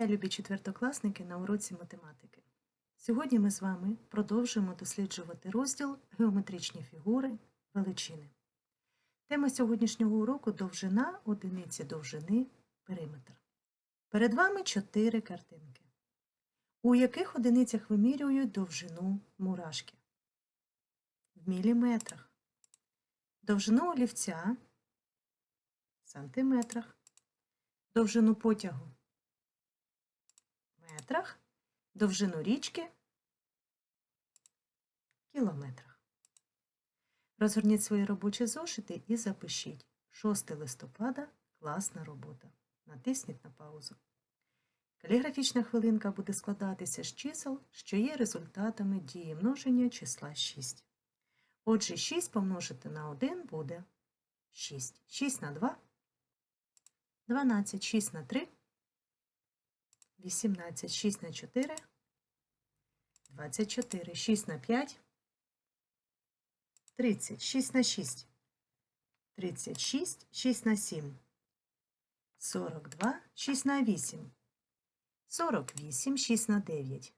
Любі четвертокласники на уроці математики. Сьогодні ми з вами продовжуємо досліджувати розділ геометричні фігури величини. Тема сьогоднішнього уроку довжина одиниці довжини периметр. Перед вами чотири картинки, у яких одиницях вимірюють довжину мурашки. В міліметрах. Довжину олівця в сантиметрах. Довжину потягу метрах, довжину річки кілометрах. Розгорніть свої робочі зошити і запишіть 6 листопада класна робота. Натисніть на паузу. Каліграфічна хвилинка буде складатися з чисел, що є результатами дії множення числа 6. Отже, 6 помножити на 1 буде 6. 6 на 2 12, 6 на 3 18, 6 на 4, 24, 6 на 5, 30, 6 на 6, 36, 6 на 7, 42, 6 на 8, 48, 6 на 9,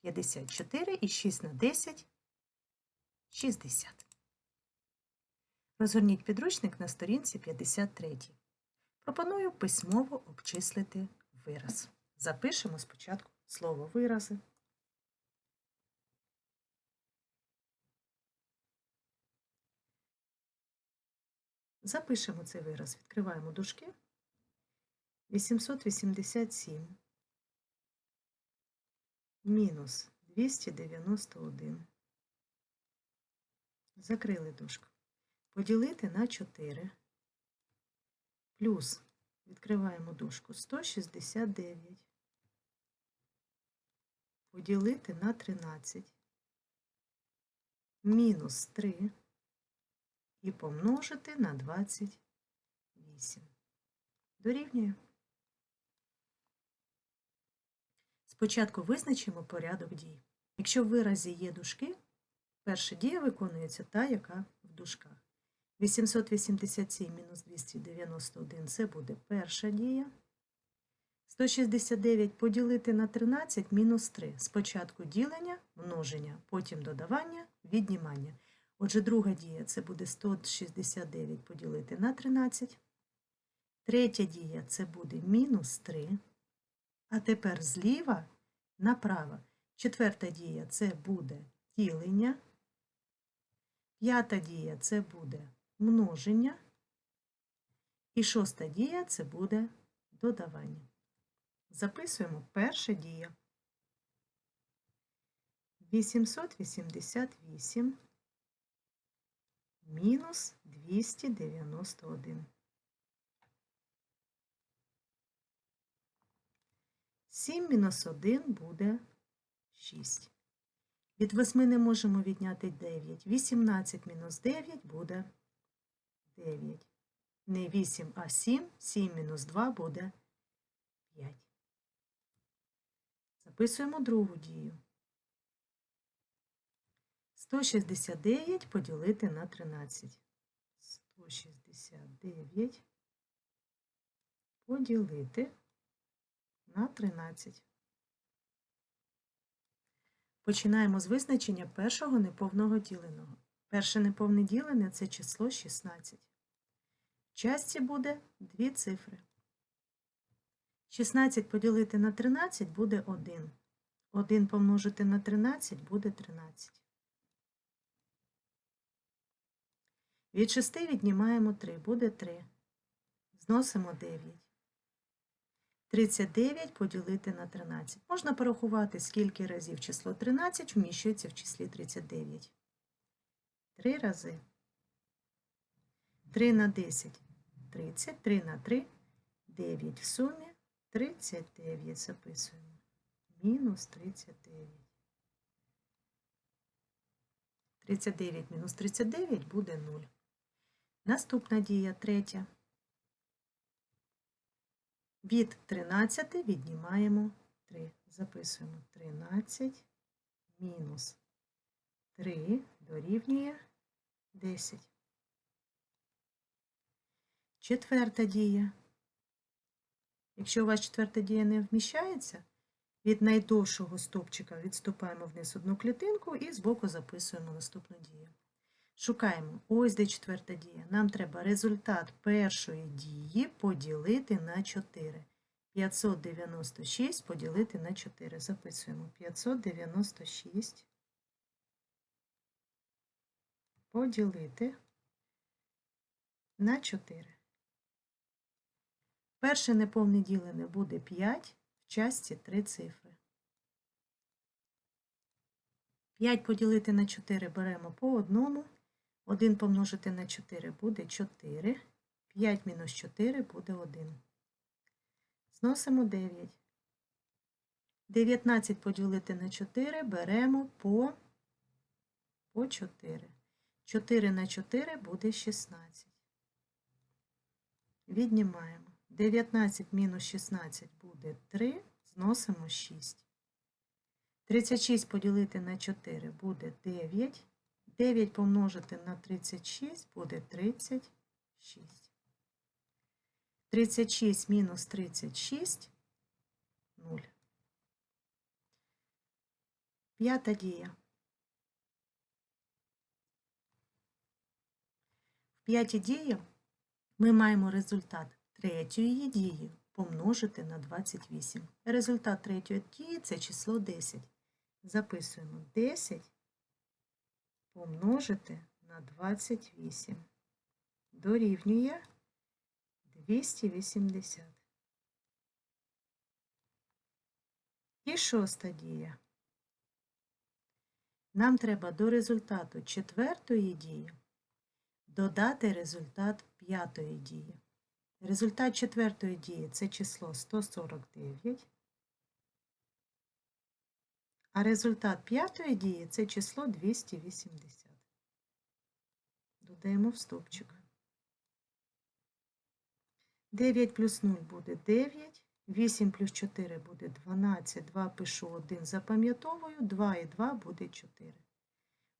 54 і 6 на 10, 60. Розгорніть підручник на сторінці 53. Пропоную письмово обчислити вираз. Запишемо спочатку слово вирази. Запишемо цей вираз. Відкриваємо дужки. 887 мінус 291. Закрили дужку. Поділити на 4 плюс Відкриваємо дужку 169. Поділити на 13. Мінус 3 і помножити на 28. Дорівнює. Спочатку визначимо порядок дій. Якщо в виразі є дужки, перша дія виконується та, яка в дужках. 887 мінус 291 це буде перша дія. 169 поділити на 13 мінус 3. Спочатку ділення, множення, потім додавання, віднімання. Отже, друга дія це буде 169 поділити на 13. Третя дія це буде мінус 3. А тепер зліва направо. Четверта дія це буде ділення. П'ята дія це буде множення. І шоста дія це буде додавання. Записуємо перша дія. 888 мінус 291. 7 мінус 1 буде 6. Від 8 не можемо відняти 9. 18 мінус 9 буде 9. Не 8, а 7. 7 мінус 2 буде 5. Записуємо другу дію. 169 поділити на 13. 169 поділити на 13. Починаємо з визначення першого неповного діленого. Перше неповне ділене це число 16. В частці буде дві цифри. 16 поділити на 13 буде 1. 1 помножити на 13 буде 13. Від 6 віднімаємо 3, буде 3. Зносимо 9. 39 поділити на 13. Можна порахувати, скільки разів число 13 вміщується в числі 39. 3 рази. 3 на 10 30, 3 на 3 9 в сумі 39 записуємо. Мінус 39. 39 мінус 39 буде 0. Наступна дія третя. Від 13 віднімаємо 3. Записуємо 13 мінус 3 дорівнює 10. Четверта дія. Якщо у вас четверта дія не вміщається, від найдовшого стовпчика відступаємо вниз одну клітинку і збоку записуємо наступну дію. Шукаємо. Ось де четверта дія. Нам треба результат першої дії поділити на 4. 596 поділити на 4. Записуємо. 596 поділити на 4. Перше неповне ділене буде 5, в часті 3 цифри. 5 поділити на 4 беремо по одному. 1 помножити на 4 буде 4. 5 мінус 4 буде 1. Зносимо 9. 19 поділити на 4 беремо по, по 4. 4 на 4 буде 16. Віднімаємо. 19 мінус 16 буде 3, зносимо 6. 36 поділити на 4 буде 9. 9 помножити на 36 буде 36. 36 мінус 36 0. П'ята дія. В п'ятій дії ми маємо результат третьої дії помножити на 28. Результат третьої дії це число 10. Записуємо 10 помножити на 28. Дорівнює 280. І шоста дія. Нам треба до результату четвертої дії додати результат п'ятої дії. Результат четвертої дії це число 149, а результат п'ятої дії це число 280. Додаємо в стовпчик. 9 плюс 0 буде 9, 8 плюс 4 буде 12, 2 пишу 1, запам'ятовую, 2 і 2 буде 4.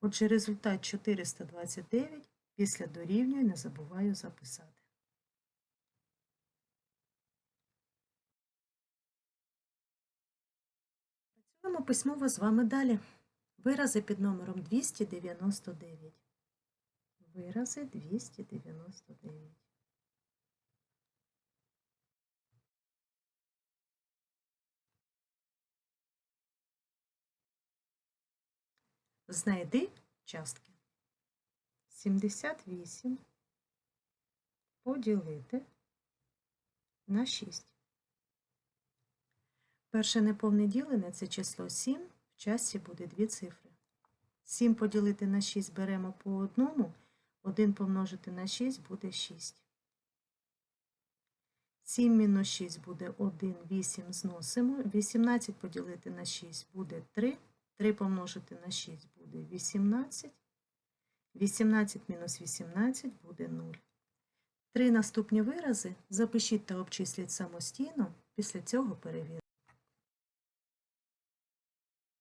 Отже, результат 429 після дорівнює не забуваю записати. Працюємо письмово з вами далі. Вирази під номером 299. Вирази 299. Знайди частки. 78 поділити на 6. Перше неповне ділене це число 7, в часі буде дві цифри. 7 поділити на 6 беремо по одному, 1 помножити на 6 буде 6. 7 мінус 6 буде 1, 8 зносимо. 18 поділити на 6 буде 3. 3 помножити на 6 буде 18. 18 мінус 18 буде 0. Три наступні вирази запишіть та обчисліть самостійно, після цього перевірте.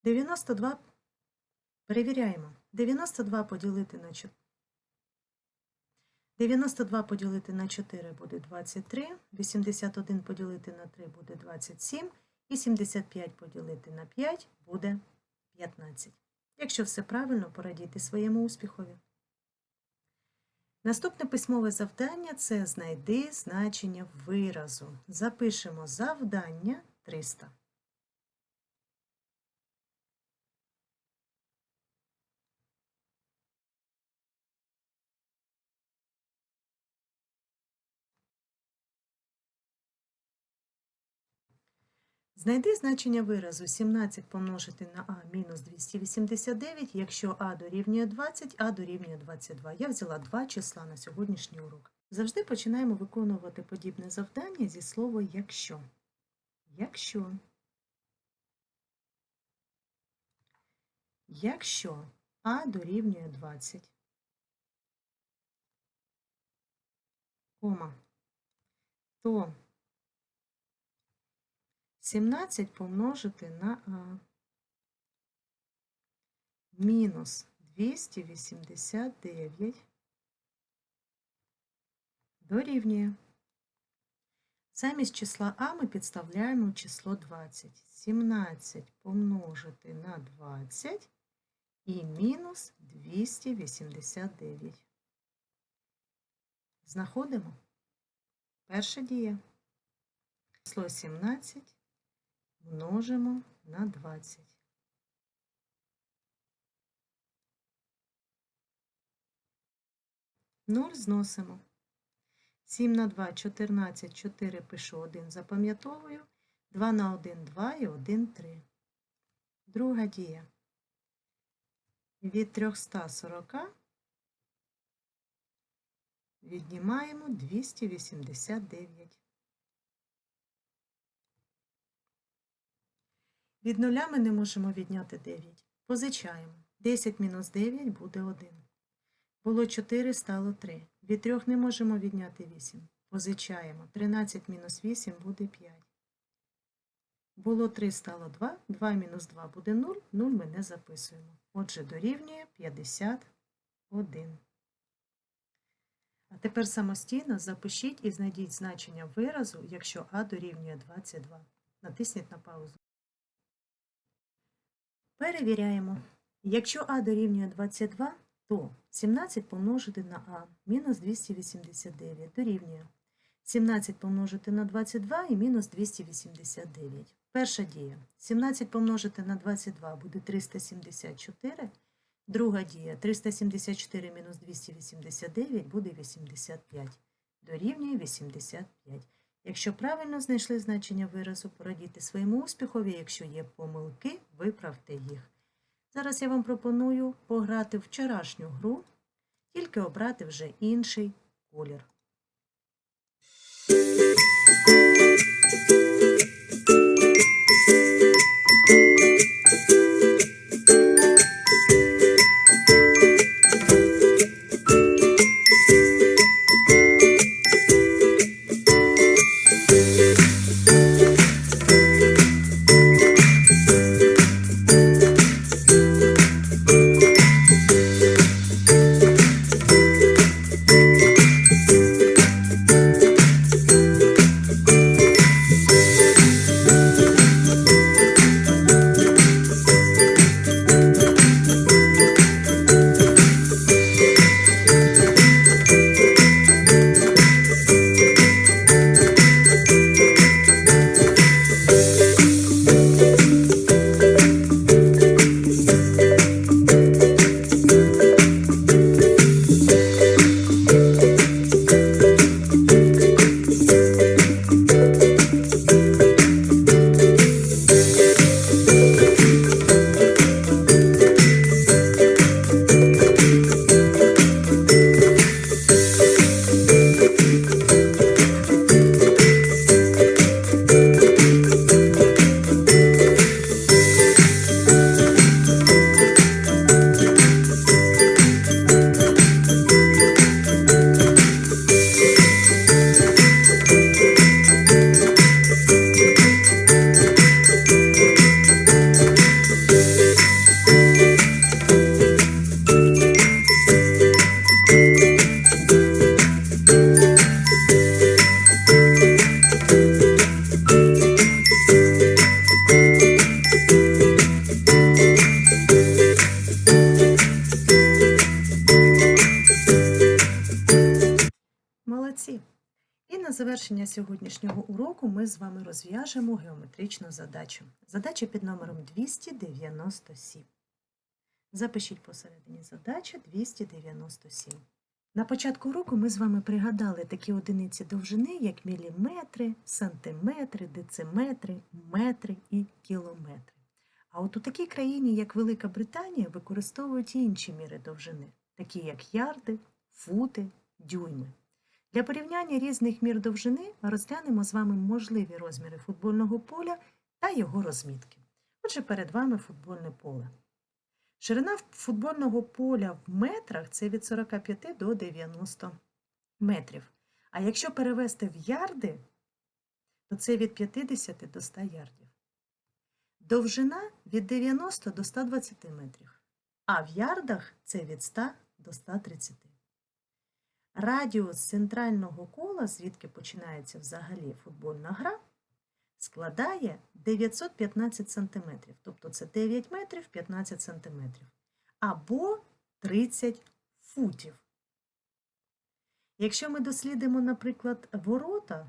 92. Перевіряємо. 92 поділити на 4. 92 поділити на 4 буде 23, 81 поділити на 3 буде 27 і 75 поділити на 5 буде 15. Якщо все правильно, порадійте своєму успіхові. Наступне письмове завдання це знайди значення виразу. Запишемо завдання 300. Знайди значення виразу 17 помножити на а мінус 289, якщо а дорівнює 20, а дорівнює 22. Я взяла два числа на сьогоднішній урок. Завжди починаємо виконувати подібне завдання зі слова якщо. Якщо. Якщо а дорівнює 20, кома, то 17 помножити на А. Мінус 289 дорівнює. Замість числа А ми підставляємо число 20. 17 помножити на 20 і мінус 289. Знаходимо. Перша дія. Число 17 множимо на 20. Нуль зносимо. 7 на 2 – 14, 4 пишу 1, запам'ятовую. 2 на 1 – 2 і 1 – 3. Друга дія. Від 340 віднімаємо 289. Від нуля ми не можемо відняти 9. Позичаємо. 10 мінус 9 буде 1. Було 4, стало 3. Від 3 не можемо відняти 8. Позичаємо. 13 мінус 8 буде 5. Було 3, стало 2. 2 мінус 2 буде 0. 0 ми не записуємо. Отже, дорівнює 51. А тепер самостійно запишіть і знайдіть значення виразу, якщо А дорівнює 22. Натисніть на паузу. Перевіряємо. Якщо А дорівнює 22, то 17 помножити на А мінус 289 дорівнює 17 помножити на 22 і мінус 289. Перша дія. 17 помножити на 22 буде 374. Друга дія. 374 мінус 289 буде 85. Дорівнює 85. Якщо правильно знайшли значення виразу, порадіти своєму успіхові. Якщо є помилки, виправте їх. Зараз я вам пропоную пограти вчорашню гру, тільки обрати вже інший колір. І на завершення сьогоднішнього уроку ми з вами розв'яжемо геометричну задачу. Задача під номером 297. Запишіть посередині задача 297. На початку уроку ми з вами пригадали такі одиниці довжини, як міліметри, сантиметри, дециметри, метри і кілометри. А от у такій країні, як Велика Британія, використовують інші міри довжини, такі як ярди, фути, дюйми. Для порівняння різних мір довжини розглянемо з вами можливі розміри футбольного поля та його розмітки. Отже, перед вами футбольне поле. Ширина футбольного поля в метрах це від 45 до 90 метрів. А якщо перевести в ярди, то це від 50 до 100 ярдів. Довжина від 90 до 120 метрів. А в ярдах це від 100 до 130. Радіус центрального кола, звідки починається взагалі футбольна гра, складає 915 см. Тобто це 9 метрів 15 см. Або 30 футів. Якщо ми дослідимо, наприклад, ворота,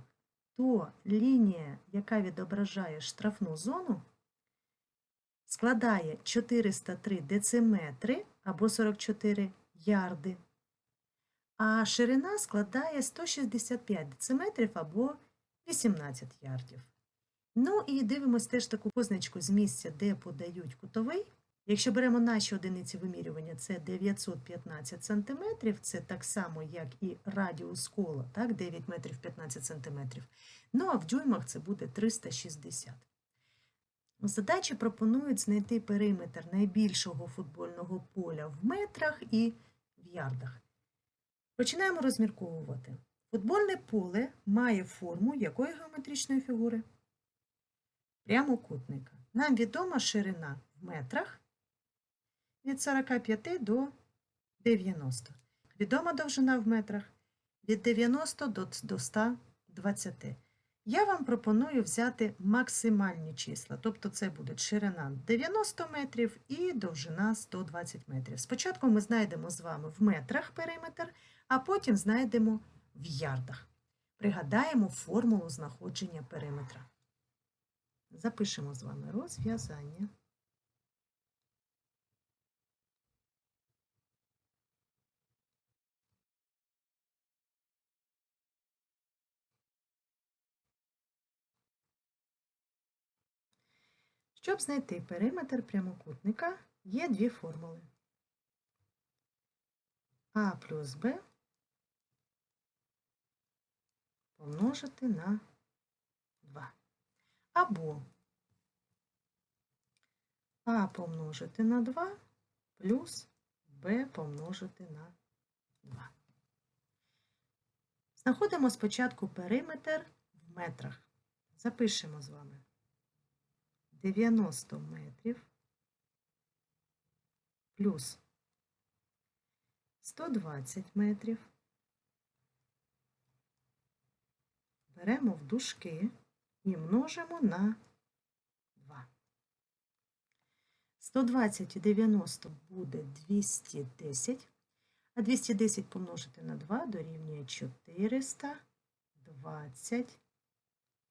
то лінія, яка відображає штрафну зону, складає 403 дециметри або 44 ярди, а ширина складає 165 дециметрів або 18 ярдів. Ну і дивимось теж таку позначку з місця, де подають кутовий. Якщо беремо наші одиниці вимірювання, це 915 см, це так само, як і радіус кола, так, 9 метрів 15 см. Ну а в дюймах це буде 360. Задачі пропонують знайти периметр найбільшого футбольного поля в метрах і в ярдах. Починаємо розмірковувати. Футбольне поле має форму якої геометричної фігури? Прямокутника. Нам відома ширина в метрах від 45 до 90. Відома довжина в метрах від 90 до 120. Я вам пропоную взяти максимальні числа, тобто це буде ширина 90 метрів і довжина 120 метрів. Спочатку ми знайдемо з вами в метрах периметр, а потім знайдемо в ярдах. Пригадаємо формулу знаходження периметра. Запишемо з вами розв'язання. Щоб знайти периметр прямокутника, є дві формули. А плюс Б помножити на 2. Або А помножити на 2 плюс Б помножити на 2. Знаходимо спочатку периметр в метрах. Запишемо з вами. 90 метрів плюс 120 метрів. Беремо в дужки і множимо на 2. 120 і 90 буде 210, а 210 помножити на 2 дорівнює 420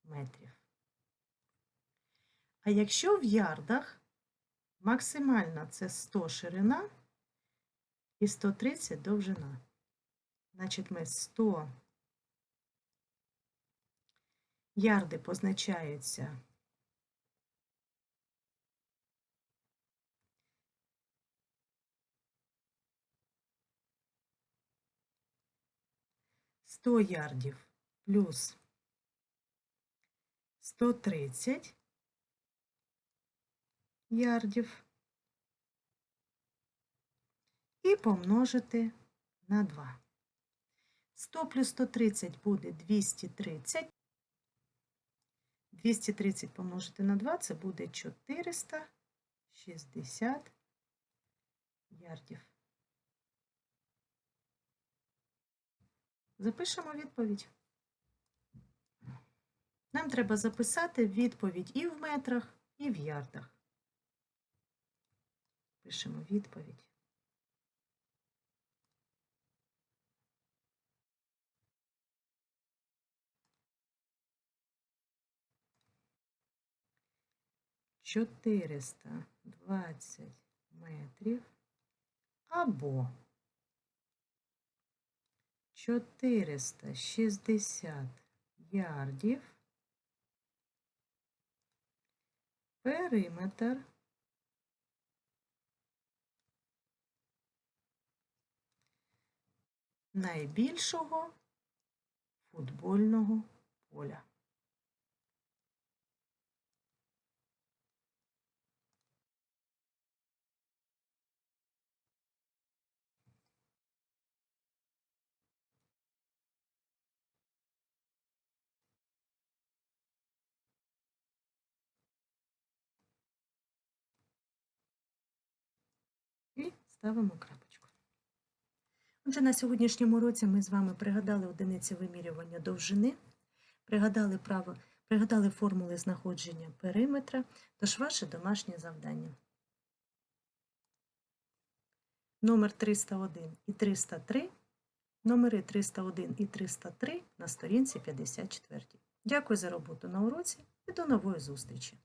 метрів. А якщо в ярдах максимальна це 100 ширина і 130 довжина. Значить, ми 100 ярди позначаються Сто ярдів плюс 130 ярдів і помножити на 2. 100 плюс 130 буде 230. 230 помножити на 2 це буде 460 ярдів. Запишемо відповідь. Нам треба записати відповідь і в метрах, і в ярдах. Пишемо відповідь. Чотириста двадцять метрів або чотириста шістдесят ярдів периметр найбільшого футбольного поля. Ставимо крапочку. Отже, на сьогоднішньому році ми з вами пригадали одиниці вимірювання довжини, пригадали право, пригадали формули знаходження периметра, тож ваше домашнє завдання. Номер 301 і 303, номери 301 і 303 на сторінці 54. Дякую за роботу на уроці і до нової зустрічі!